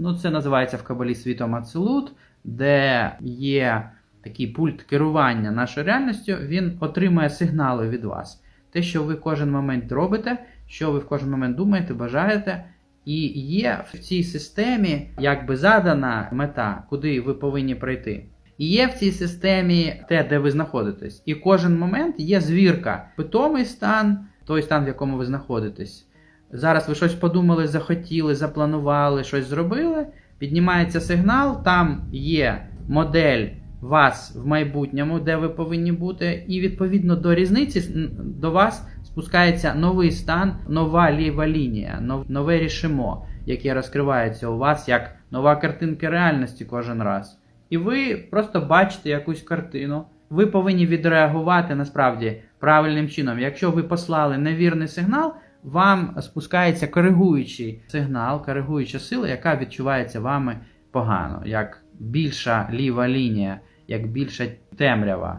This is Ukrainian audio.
ну це називається в Кабалі світом Ацелут, де є такий пульт керування нашою реальністю, він отримує сигнали від вас. Те, що ви кожен момент робите, що ви в кожен момент думаєте, бажаєте. І є в цій системі якби задана мета, куди ви повинні прийти. І є в цій системі те, де ви знаходитесь. І кожен момент є звірка. Питомий стан, той стан, в якому ви знаходитесь. Зараз ви щось подумали, захотіли, запланували, щось зробили. Піднімається сигнал, там є модель вас в майбутньому, де ви повинні бути, і відповідно до різниці до вас спускається новий стан, нова ліва лінія, нове рішимо, яке розкривається у вас як нова картинка реальності кожен раз. І ви просто бачите якусь картину. Ви повинні відреагувати насправді правильним чином. Якщо ви послали невірний сигнал, вам спускається коригуючий сигнал, коригуюча сила, яка відчувається вами погано, як більша ліва лінія, як більша темрява.